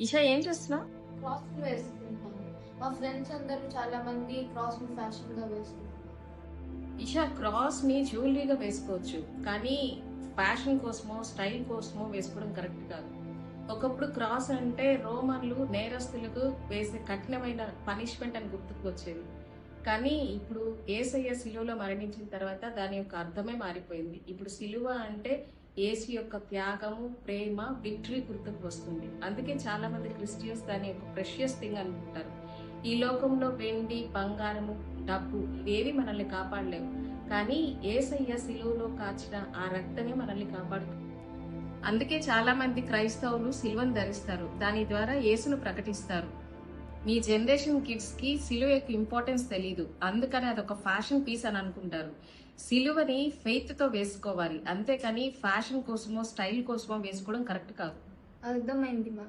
ఇషా ఏం చేస్తున్నావు? క్రాస్ వేసుకుంటాను మా ఫ్రెండ్స్ అందరూ చాలా మంది క్రాస్ ఫ్యాషన్గా వేసుకుంటారు ఇషా క్రాస్ని జ్యువెలరీగా వేసుకోవచ్చు కానీ ఫ్యాషన్ కోసమో స్టైల్ కోసమో వేసుకోవడం కరెక్ట్ కాదు. ఒకప్పుడు క్రాస్ అంటే రోమన్లు నేరస్తులకు వేసే కఠినమైన పనిష్మెంట్ అని గుర్తుకు వచ్చేది. కానీ ఇప్పుడు ఏసయ్య సిలువలో మరణించిన తర్వాత దాని యొక్క అర్థమే మారిపోయింది. ఇప్పుడు సిలువ అంటే ఏసు యొక్క త్యాగము ప్రేమ విక్టరీ గుర్తుకు వస్తుంది. అందుకే చాలా మంది క్రిస్టియన్స్ దాని యొక్క ప్రెషియస్ థింగ్ అనుకుంటారు. ఈ లోకంలో వెండి బంగారము డబ్బు ఇవేవి మనల్ని కాపాడలేవు. కానీ ఏసయ్య సిలువలో కాచిన ఆ రక్తమే మనల్ని కాపాడుతుంది. అందుకే చాలా మంది క్రైస్తవులు సిలువను ధరిస్తారు. దాని ద్వారా యేసును ప్రకటిస్తారు. మీ జనరేషన్ కిడ్స్కి సిలువ యొక్క ఇంపార్టెన్స్ తెలియదు అందుకని అదొక ఫ్యాషన్ పీస్ అని అనుకుంటారు. సిలువని ఫెయిత్తో వేసుకోవాలి. అంతేకాని ఫ్యాషన్ కోసమో స్టైల్ కోసమో వేసుకోవడం కరెక్ట్ కాదు. అర్థమైంది మా